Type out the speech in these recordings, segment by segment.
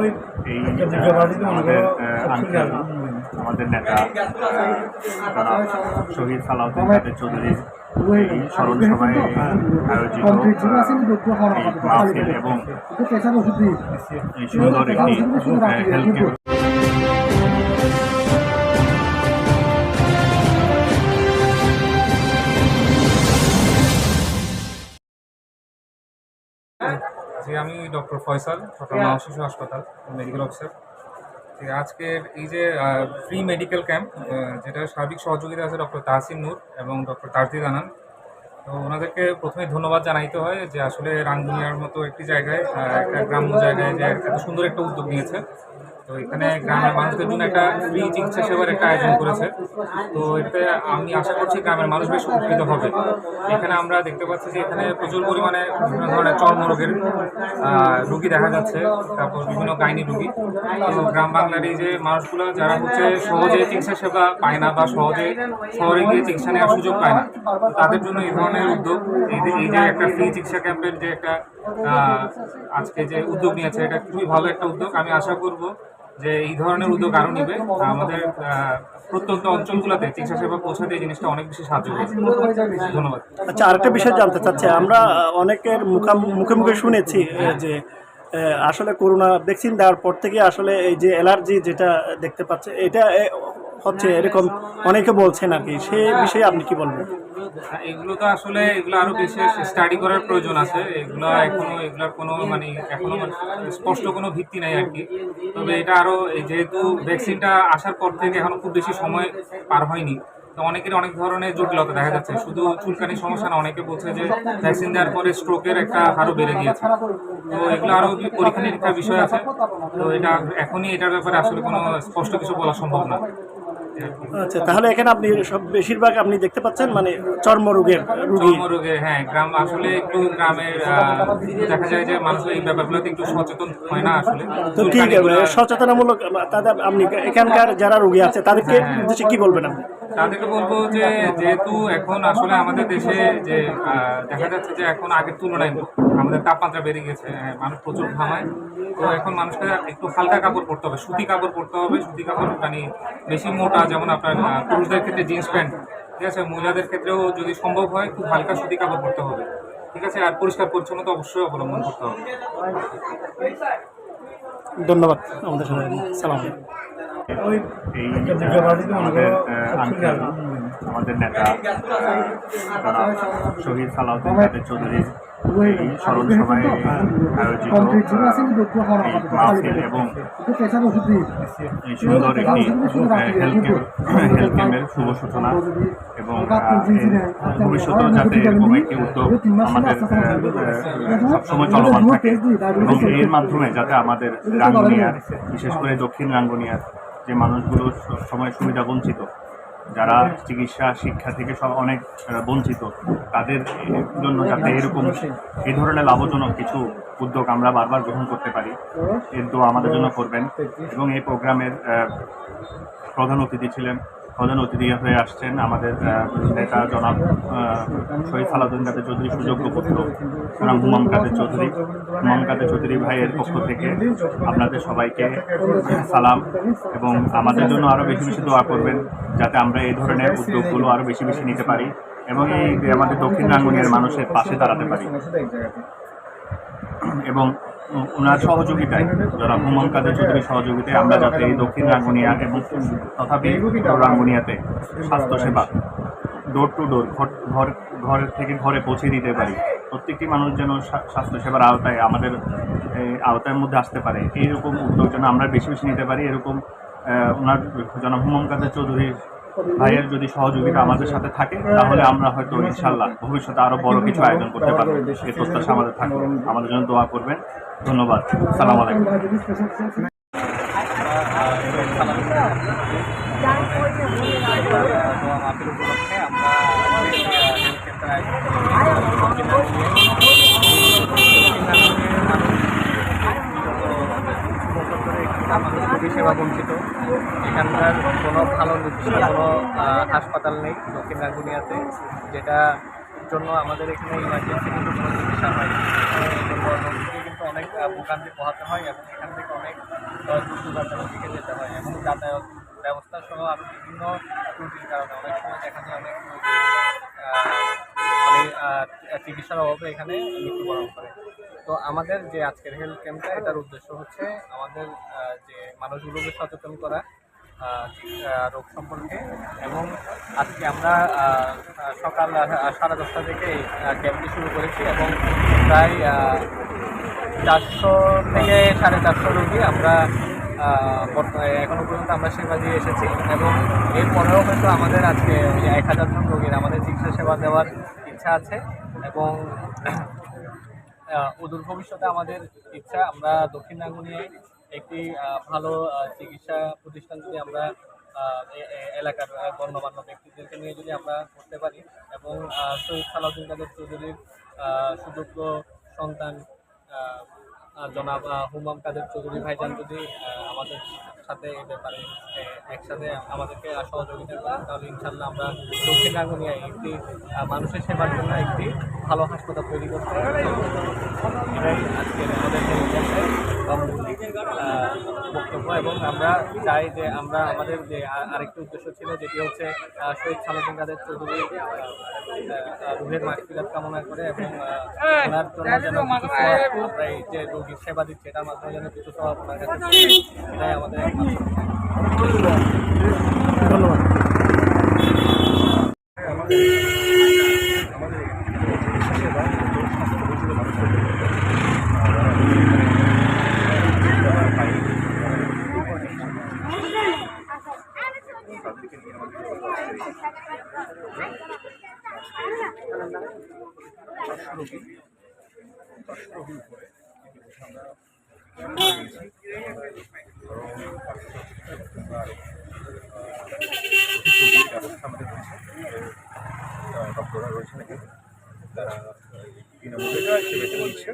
এই আমাদের আঙ্কেল আমাদের নেতা শহীদ সালাউদ্দিন কাদের চৌধুরীর এই স্মরণ সভায় আয়োজিত মাহফিল এবং এই সুন্দর একটি হেলথ জি আমি ডক্টর ফয়সাল চট্টগ্রাম শিশু হাসপাতাল মেডিকেল অফিসার আজকের এই যে ফ্রি মেডিকেল ক্যাম্প যেটা সার্বিক সহযোগিতা আছে ডক্টর তাহসিন নূর এবং ডক্টর তাজদিদ আনান। তো ওনাদেরকে প্রথমে ধন্যবাদ জানাইতে হয় যে আসলে রাঙ্গুনিয়ার মতো একটি জায়গায় একটা গ্রাম্য জায়গায় যে এত সুন্দর একটা উদ্যোগ নিয়েছে। তো এখানে গ্রামের মানুষদের জন্য একটা ফ্রি চিকিৎসা সেবার একটা আয়োজন করেছে। তো এতে আমি আশা করছি গ্রামের মানুষ বেশ উপকৃত হবে। এখানে আমরা দেখতে পাচ্ছি যে এখানে প্রচুর পরিমাণে বিভিন্ন ধরনের চর্মরোগের রুগী দেখা যাচ্ছে, তারপর বিভিন্ন গাইনি রুগী। তো গ্রাম বাংলার এই যে মানুষগুলো, যারা হচ্ছে সহজে চিকিৎসা সেবা পায় না বা সহজে শহরে গিয়ে চিকিৎসা নেওয়ার সুযোগ পায় না, তাদের জন্য এই ধরনের উদ্যোগ, এই যে একটা ফ্রি চিকিৎসা ক্যাম্পের যে একটা আজকে যে উদ্যোগ নিয়েছে, এটা খুবই ভালো একটা উদ্যোগ। আমি আশা করব যে এই ধরনের উদ্যোগ আরও নিবে। আমাদের প্রত্যন্ত অঞ্চলগুলোতে চিকিৎসা সেবা পৌঁছাতে এই জিনিসটা অনেক বেশি সাহায্য করবে। ধন্যবাদ। আচ্ছা আরেকটা বিষয় জানতে চাচ্ছি। আমরা অনেকের মুখা মুখে শুনেছি যে আসলে করোনা ভ্যাকসিন দেওয়ার পর থেকে আসলে এই যে অ্যালার্জি যেটা দেখতে পাচ্ছে, এটা হচ্ছে এরকম অনেকে বলছেন আর কি। সে বিষয়ে আপনি কি বলবেন? এগুলো তো আসলে এগুলো আরও বেশি স্টাডি করার প্রয়োজন আছে। এগুলো এখনও, এগুলোর কোনো মানে এখনও মানে স্পষ্ট কোনো ভিত্তি নাই আর কি তবে এটা আরও যেহেতু ভ্যাকসিনটা আসার পর থেকে এখনও খুব বেশি সময় পার হয়নি, তো অনেকের অনেক ধরনের জটিলতা দেখা যাচ্ছে। শুধু চুলকানির সমস্যা না, অনেকে বলছে যে ভ্যাকসিন দেওয়ার পরে স্ট্রোকের একটা হারও বেড়ে গিয়েছে। তো এগুলো আরও পরীক্ষা নিরীক্ষার বিষয় আছে। তো এটা এখনই এটার ব্যাপারে আসলে কোনো স্পষ্ট কিছু বলা সম্ভব না। আচ্ছা তাহলে এখানে আপনি সব বেশিরভাগ আপনি দেখতে পাচ্ছেন মানে চর্মরোগের রুগী। চর্মরোগে হ্যাঁ গ্রাম আসলে একটু গ্রামের দেখা যায় যে মানুষ এই ব্যাপারগুলোতে একটু সচেতন হয় না আসলে। তো ঠিক আছে সচেতনামূলক তাদের আপনি এখানকার যারা রোগী আছে তাদেরকে হ্যাঁ। উদ্দেশ্যে কি বলবেন আপনি? তাদেরকে বলব যে যেহেতু এখন আসলে আমাদের দেশে যে দেখা যাচ্ছে যে এখন আগের তুলনায় আমাদের তাপমাত্রা বেড়ে গেছে হ্যাঁ, মানুষ প্রচুর ঘামায়। তো এখন মানুষকে একটু হালকা কাপড় পরতে হবে সুতি কাপড় পরতে হবে সুতি কাপড় মানে বেশি মোটা যেমন আপনার পুরুষদের ক্ষেত্রে জিন্স প্যান্ট ঠিক আছে? মহিলাদের ক্ষেত্রেও যদি সম্ভব হয় খুব হালকা সুতি কাপড় পরতে হবে ঠিক আছে? আর পরিষ্কার পরিচ্ছন্নতা অবশ্যই অবলম্বন করতে হবে। ধন্যবাদ আমাদের সাথে সালাম এই আমাদের নেতা শহীদ সালাউদ্দিন স্মরণ সভায় আয়োজিত এবং সুন্দর একটি হেলথ ক্যাম্পের শুভ সূচনা এবং ভবিষ্যতেও যাতে এরকম একটি উদ্যোগ আমাদের সবসময় চলমান থাকে। এবং এর মাধ্যমে যাতে আমাদের রাঙ্গুনিয়ার, বিশেষ করে দক্ষিণ রাঙ্গুনিয়ার যে মানুষগুলো সময় সুবিধা বঞ্চিত, যারা চিকিৎসা, শিক্ষা থেকে সব অনেক বঞ্চিত, তাদের জন্য যাতে এরকম এই ধরনের লাভজনক কিছু উদ্যোগ আমরা বারবার গ্রহণ করতে পারি কিন্তু আমাদের জন্য করবেন। এবং এই প্রোগ্রামের প্রধান অতিথি ছিলেন প্রধান অতিথি হয়ে আসছেন আমাদের নেতা জনাব শহীদ সালাউদ্দিন কাদের চৌধুরী, সুযোগ্য পুত্র জনাব হুমাম কাদের চৌধুরী। হুমাম কাদের চৌধুরী ভাইয়ের পক্ষ থেকে আপনাদের সবাইকে সালাম এবং আমাদের জন্য আরও বেশি বেশি দোয়া করবেন যাতে আমরা এই ধরনের উদ্যোগগুলো আরও বেশি বেশি নিতে পারি এবং এই আমাদের দক্ষিণ রাঙ্গুনিয়ার মানুষের পাশে দাঁড়াতে পারি। এবং ওনার সহযোগিতায়, যারা হুমায়ুন কাদের চৌধুরীর সহযোগিতায় আমরা যাতে এই দক্ষিণ রাঙ্গুনিয়া এবং তথাপি রাঙ্গুনিয়াতে স্বাস্থ্যসেবা ডোর টু ডোর ঘর ঘর ঘর থেকে ঘরে পৌঁছে দিতে পারি। প্রত্যেকটি মানুষ যেন স্বাস্থ্যসেবার আওতায়, আমাদের আওতার মধ্যে আসতে পারে। এইরকম উদ্যোগ যেন আমরা বেশি বেশি নিতে পারি। এরকম ওনার জনাব হুমায়ুন কাদের চৌধুরীর ভাইয়ের যদি সহযোগিতা আমাদের সাথে থাকে, তাহলে আমরা হয়তো ইনশাল্লাহ ভবিষ্যতে আরও বড় কিছু আয়োজন করতে পারব। এই প্রত্যাশা আমাদের থাকবে আমাদের জন্য দোয়া করবেন। ধন্যবাদ। সালাম আলাইকুম। আমরা হেলথ ক্যাম্পের আয়োজন খুবই সেবা বঞ্চিত। এখানকার কোনো ভালো কোনো হাসপাতাল নেই দক্ষিণ রাঙ্গুনিয়াতে যেটা জন্য আমাদের এখানে ইমার্জেন্সি কিন্তু কোনো চিকিৎসা হয় কিন্তু অনেক ভোগান্তি পোহাতে হয় এবং এখান থেকে অনেক দিকে যেতে হয় এবং যাতায়াত ব্যবস্থা সহ বিভিন্ন ত্রুটির কারণে অনেক সময় যায় অনেক রোগী, মানে চিকিৎসার অভাবে এখানে মৃত্যুবরণ করে। তো আমাদের যে আজকের হেলথ ক্যাম্পটা এটার উদ্দেশ্য হচ্ছে আমাদের যে মানুষগুলোকে সচেতন করা রোগ সম্পর্কে। এবং আজকে আমরা সকাল সাড়ে দশটা থেকে ক্যাম্পটি শুরু করেছি এবং প্রায় চারশো থেকে সাড়ে চারশো রোগী আমরা এখনও পর্যন্ত আমরা সেবা দিয়ে এসেছি। এবং এরপরেও হয়তো আমাদের আজকে এক হাজার জন রোগীর আমাদের চিকিৎসা সেবা দেওয়ার ইচ্ছা আছে। এবং অদূর ভবিষ্যতে আমাদের ইচ্ছা, আমরা দক্ষিণ নাঙ্গুনিয়ায় একটি ভালো চিকিৎসা প্রতিষ্ঠান যদি আমরা এলাকার গণ্যমান্য ব্যক্তিদেরকে নিয়ে যদি আমরা করতে পারি এবং শহীদ সালাউদ্দিন কাদের চৌধুরীর সুযোগ্য সন্তান জনাব হুমাম কাদের চৌধুরী ভাইজান যদি আমাদের সাথে এই ব্যাপারে একসাথে আমাদেরকে সহযোগিতা করেন, তাহলে ইনশাল্লাহ আমরা দক্ষিণ নাঙ্গুনিয়ায় একটি মানুষের সেবার জন্য একটি ভালো হাসপাতাল তৈরি করতে পারি। আজকে আমাদের বক্তব্য, এবং আমরা চাই যে আমরা আমাদের যে আরেকটি উদ্দেশ্য ছিল, যেটি হচ্ছে শহীদ সালাদিন কাদের চৌধুরী রুহের মাসফিরাত কামনা করে, এবং ওনার জন্য আমরা এই যে রোগীর সেবা দিচ্ছে এটার মাধ্যমে যেন কিছু সওয়াব ওনার আমাদের ডক্টররা রয়েছেন এখানে তারা বিনামূল্যে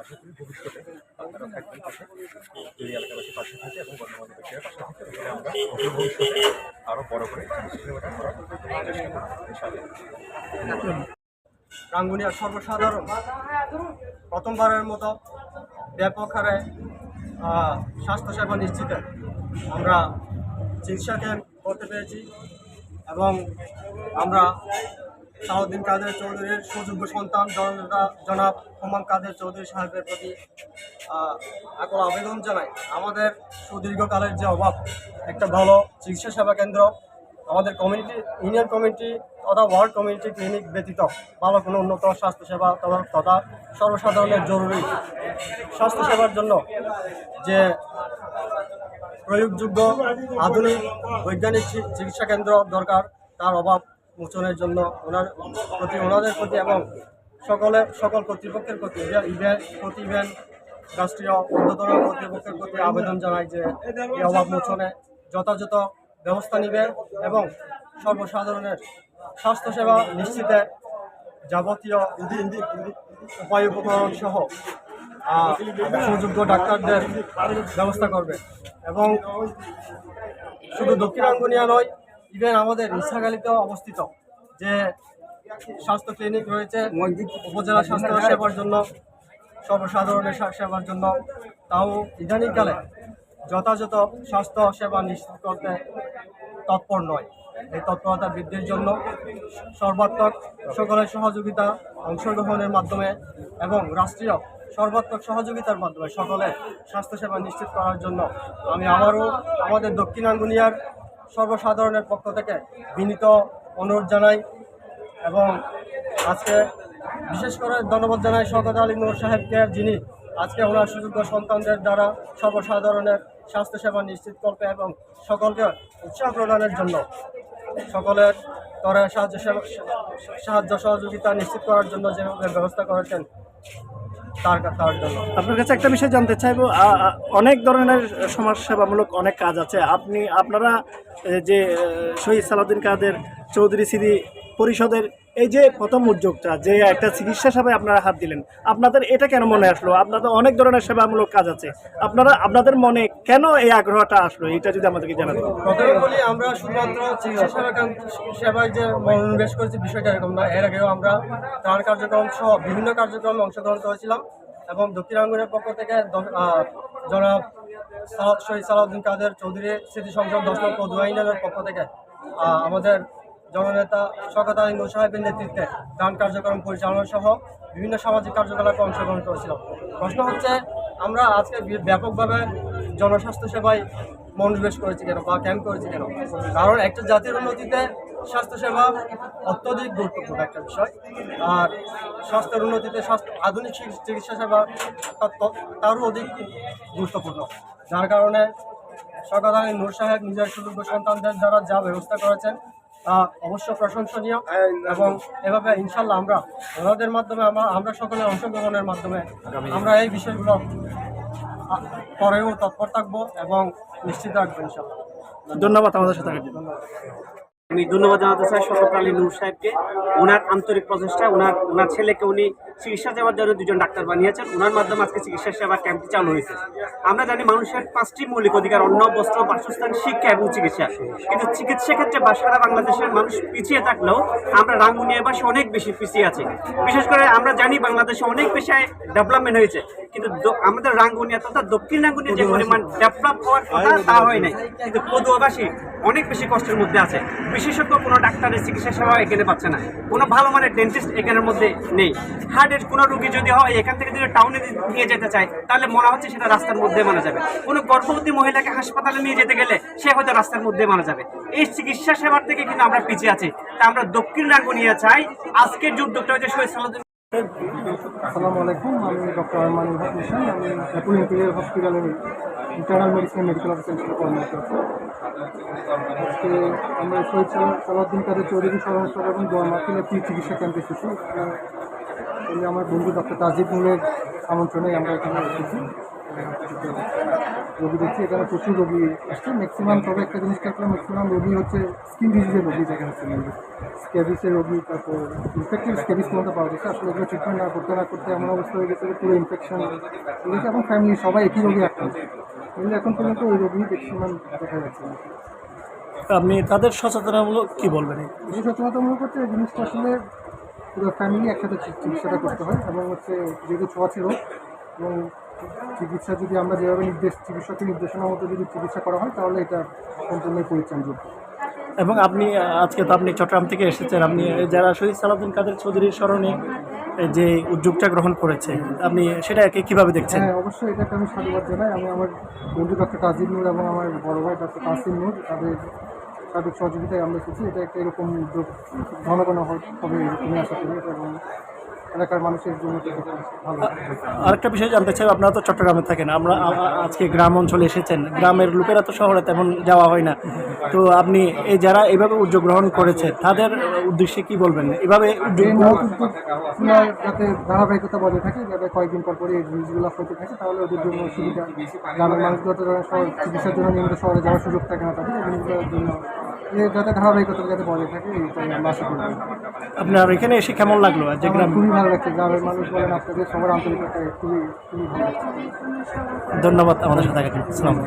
আশা করি ভবিষ্যতে আপনারা থাকবেন পাশে এলাকাবাসী পাশে থাকে এবং পাশে থাকে আমরা ভবিষ্যতে আরও বড় করে করার চেষ্টা করব রাঙ্গুনিয়ার সর্বসাধারণ প্রথমবারের মতো ব্যাপক হারে স্বাস্থ্যসেবা নিশ্চিত। আমরা চিকিৎসা ক্যাম্প করতে পেরেছি এবং আমরা শাহদ্দিন কাদের চৌধুরীর সুযোগ্য সন্তান জনতা জনাব হুমান কাদের চৌধুরী সাহেবের প্রতি এখন আবেদন জানাই। আমাদের সুদীর্ঘকালের যে অভাব, একটা ভালো চিকিৎসা সেবা কেন্দ্র আমাদের কমিউনিটি ইউনিয়ন কমিটি তথা ওয়ার্ড কমিউনিটি ক্লিনিক ব্যতীত ভালো কোনো উন্নত স্বাস্থ্যসেবা তথা- সর্বসাধারণের জরুরি স্বাস্থ্যসেবার জন্য যে প্রয়োগযোগ্য আধুনিক বৈজ্ঞানিক চিকিৎসা কেন্দ্র দরকার, তার অভাব মোচনের জন্য ওনার প্রতি, ওনাদের প্রতি এবং সকলে, সকল কর্তৃপক্ষের প্রতি ইভেন প্রতি ইভেন রাষ্ট্রীয় ঊর্ধ্বতন কর্তৃপক্ষের প্রতি আবেদন জানায় যে এই অভাব মোচনে যথাযথ ব্যবস্থা নেবে এবং সর্বসাধারণের স্বাস্থ্যসেবা নিশ্চিতে যাবতীয় উপায় উপকরণ সহ সুযোগ্য ডাক্তারদের ব্যবস্থা করবে এবং শুধু দক্ষিণাঙ্গুনিয়া নয় ইভেন আমাদের ইসাগালিতেও অবস্থিত যে স্বাস্থ্য ক্লিনিক রয়েছে, উপজেলা স্বাস্থ্য সেবার জন্য, সর্বসাধারণের স্বা- সেবার জন্য, তাও ইদানিংকালে যথাযথ স্বাস্থ্য সেবা নিশ্চিত করতে তৎপর নয়। এই তৎপরতা বৃদ্ধির জন্য সর্বাত্মক সকলের সহযোগিতা অংশগ্রহণের মাধ্যমে এবং রাষ্ট্রীয় সর্বাত্মক সহযোগিতার মাধ্যমে সকলের স্বাস্থ্যসেবা নিশ্চিত করার জন্য আমি আবারও আমাদের দক্ষিণাঙ্গুনিয়ার সর্বসাধারণের পক্ষ থেকে বিনীত অনুরোধ জানাই এবং আজকে বিশেষ করে ধন্যবাদ জানাই শওকত আলী নূর সাহেবকে যিনি আজকে ওনার সুযোগ্য সন্তানদের দ্বারা সর্বসাধারণের স্বাস্থ্যসেবা নিশ্চিত করবে এবং সকলকে উৎসাহ প্রদানের জন্য সকলের তরে সাহায্য সাহায্য সহযোগিতা নিশ্চিত করার জন্য যেভাবে ব্যবস্থা করেছেন, তার তার জন্য। আপনার কাছে একটা বিষয় জানতে চাইব অনেক ধরনের সমাজসেবামূলক অনেক কাজ আছে। আপনি, আপনারা যে শহীদ সালাউদ্দিন কাদের চৌধুরী স্মৃতি পরিষদের এই যে প্রথম উদ্যোগটা, যে একটা চিকিৎসা সেবায় আপনারা হাত দিলেন, আপনাদের এটা কেন মনে আসলো? আপনাদের অনেক ধরনের সেবামূলক কাজ আছে। আপনারা, আপনাদের মনে কেন এই আগ্রহটা আসলো? এটা যদি আমাদেরকে প্রথমে বলি, আমরা শুধুমাত্র চিকিৎসা সেবা সেবায় যে মনোনিবেশ করেছি, বিষয়টা এরকম না। এর আগেও আমরা ত্রাণ কার্যক্রম সহ বিভিন্ন কার্যক্রমে অংশগ্রহণ করেছিলাম এবং দক্ষিণাঙ্গুরের পক্ষ থেকে জনাব শহীদ সালাউদ্দিন কাদের চৌধুরী স্মৃতি সংসদ দশ লক্ষ পক্ষ থেকে আমাদের জননেতা শকত আলী নূর সাহেবের নেতৃত্বে গান কার্যক্রম পরিচালনা সহ বিভিন্ন সামাজিক কার্যকলাপে অংশগ্রহণ করেছিল প্রশ্ন হচ্ছে, আমরা আজকে ব্যাপকভাবে জনস্বাস্থ্য সেবায় মনোনিবেশ করেছি কেন বা ক্যাম্প করেছি কেন? কারণ একটা জাতির উন্নতিতে স্বাস্থ্যসেবা অত্যধিক গুরুত্বপূর্ণ একটা বিষয়। আর স্বাস্থ্যের উন্নতিতে স্বাস্থ্য, আধুনিক চিকিৎসা সেবা তারও অধিক গুরুত্বপূর্ণ। যার কারণে সরকার আলী নূর সাহেব নিজের সুযোগ্য সন্তানদের দ্বারা যা ব্যবস্থা করেছেন অবশ্য প্রশংসনীয়। এবং এভাবে ইনশাল্লাহ আমরা ওনাদের মাধ্যমে আমরা আমরা সকলে অংশগ্রহণের মাধ্যমে আমরা এই বিষয়গুলো পরেও তৎপর থাকব এবং নিশ্চিত রাখব ইনশাল্লাহ। ধন্যবাদ আমাদের সাথে থাকার আমি ধন্যবাদ জানাতে চাই সরকার আলী নূর সাহেবকে। ওনার আন্তরিক প্রচেষ্টা ওনার ওনার ছেলেকে উনি চিকিৎসা সেবার জন্য দুজন ডাক্তার বানিয়েছেন। ওনার মাধ্যমে আজকে চিকিৎসা সেবা ক্যাম্পটি চালু হয়েছে। আমরা জানি মানুষের পাঁচটি মৌলিক অধিকার, অন্ন, বস্ত্র, বাসস্থান, শিক্ষা এবং চিকিৎসা। কিন্তু চিকিৎসা ক্ষেত্রে বা সারা বাংলাদেশের মানুষ পিছিয়ে থাকলেও আমরা রাঙ্গুনিয়াবাসী অনেক বেশি পিছিয়ে আছি। বিশেষ করে আমরা জানি বাংলাদেশে অনেক বেশি ডেভেলপমেন্ট হয়েছে। কিন্তু আমাদের রাঙ্গুনিয়া তথা দক্ষিণ রাঙ্গুনিয়া যে পরিমাণ ডেভেলপ হওয়ার কথা, তা হয় নাই। কিন্তু পদুয়াবাসী অনেক বেশি কষ্টের মধ্যে আছে। বিশেষজ্ঞ কোনো ডাক্তারের চিকিৎসা সেবা এখানে পাচ্ছে না। কোনো ভালো মানের ডেন্টিস্ট এখানের মধ্যে নেই। হার্টের কোনো রুগী যদি হয়, এখান থেকে যদি টাউনে নিয়ে যেতে চায়, তাহলে মনে হচ্ছে সেটা রাস্তার মধ্যে মানা যাবে। কোনো গর্ভবতী মহিলাকে হাসপাতালে নিয়ে যেতে গেলে সে হয়তো রাস্তার মধ্যে মানা যাবে। এই চিকিৎসা সেবার থেকে কিন্তু আমরা পিছিয়ে আছি। তা আমরা দক্ষিণ রাঙ্গুনিয়া চাই। আজকের যুগ ডক্টর হচ্ছে শহীদ সালাউদ্দিন আসসালামু আলাইকুম, আমি ডক্টর আরমানুল হক মিশন আমি ন্যাপুল ইম্পেরিয়াল হসপিটালের ইন্টারনাল মেডিসিন মেডিকেল অফিসার হিসেবে কর্মরত আছি। আজকে আমরা শহীদ সালা- সালাউদ্দিন কাদের চৌধুরী সরঞ্জাম এবং দোয়া একটি চিকিৎসা ক্যাম্পে এসেছি আমি আমার বন্ধু ডক্টর তাজিদ নুরের আমন্ত্রণে আমরা এখানে এসেছি। রোগী দেখছি এখানে প্রচুর রোগী আসছে। ম্যাক্সিমাম তবে একটা জিনিস দেখলাম ম্যাক্সিমাম রোগী হচ্ছে স্কিন ডিজিজের রোগী যেখানে ছিলেন স্ক্যাবিসের রোগী তারপর ইনফেক্টেড স্ক্যাবিস পর্যন্ত পাওয়া গেছে আসলে এগুলো ট্রিটমেন্ট না করতে না করতে এমন অবস্থা হয়ে গেছে পুরো ইনফেকশন গেছে। এবং ফ্যামিলি সবাই একই রোগী আক্রান্ত। কিন্তু এখন পর্যন্ত ওই রোগী ম্যাক্সিমাম দেখা যাচ্ছে। না আপনি তাদের সচেতনামূলক কি বলবেন? এই সচেতনতামূলক করতে এই জিনিসটা আসলে পুরো ফ্যামিলি একসাথে চিকিৎসাটা করতে হয় এবং হচ্ছে যেহেতু ছোঁয়াচে রোগ এবং চিকিৎসা যদি আমরা যেভাবে নির্দেশ চিকিৎসকের নির্দেশনা মতো যদি চিকিৎসা করা হয় তাহলে এটা সম্পূর্ণই পরিত্রাণযোগ্য। এবং আপনি আজকে তো আপনি চট্টগ্রাম থেকে এসেছেন আপনি যারা শহীদ সালাউদ্দিন কাদের চৌধুরীর স্মরণে যে উদ্যোগটা গ্রহণ করেছে আপনি সেটাকে কীভাবে দেখছেন? হ্যাঁ অবশ্যই এটাকে আমি সাধুবাদ জানাই। আমি আমার বন্ধু ডক্টর তাজিদ নূর এবং আমার বড় ভাই ডক্টর তাসিম নূর তাদের তাদের সহযোগিতায় আমরা এসেছি এটা একটা এরকম উদ্যোগ ঘন ঘন হবে এরকমই আশা করি এবং এলাকার মানুষের জন্য ভালো আরেকটা বিষয় জানতে চাই আপনারা তো চট্টগ্রামে থাকেন আমরা আজকে গ্রাম অঞ্চলে এসেছেন। গ্রামের লোকেরা তো শহরে তেমন যাওয়া হয় না। তো আপনি এই যারা এভাবে উদ্যোগ গ্রহণ করেছে তাদের উদ্দেশ্যে কি বলবেন? এভাবে যাতে ধারাবাহিকতা বজায় থাকে যাতে কয়েকদিন পর পরে এই জিনিসগুলো হতে থাকে তাহলে ওদের জন্য সুবিধা। গ্রামের মানুষগুলো তো চিকিৎসার জন্য নিয়মিত শহরে যাওয়ার সুযোগ থাকে না তাদের জন্য যাতে ধারাবাহিকতা যাতে বজায় থাকে এইটাই আমরা আশা করি। আপনার এখানে এসে কেমন লাগল? যে আমার গ্রাম খুবই ভালো লাগছে। গ্রামের মানুষ বলেন আপনাদের সবার আন্তরিকতা খুবই খুবই ভালো লাগছে। ধন্যবাদ আমাদের সাথে থাকার জন্য।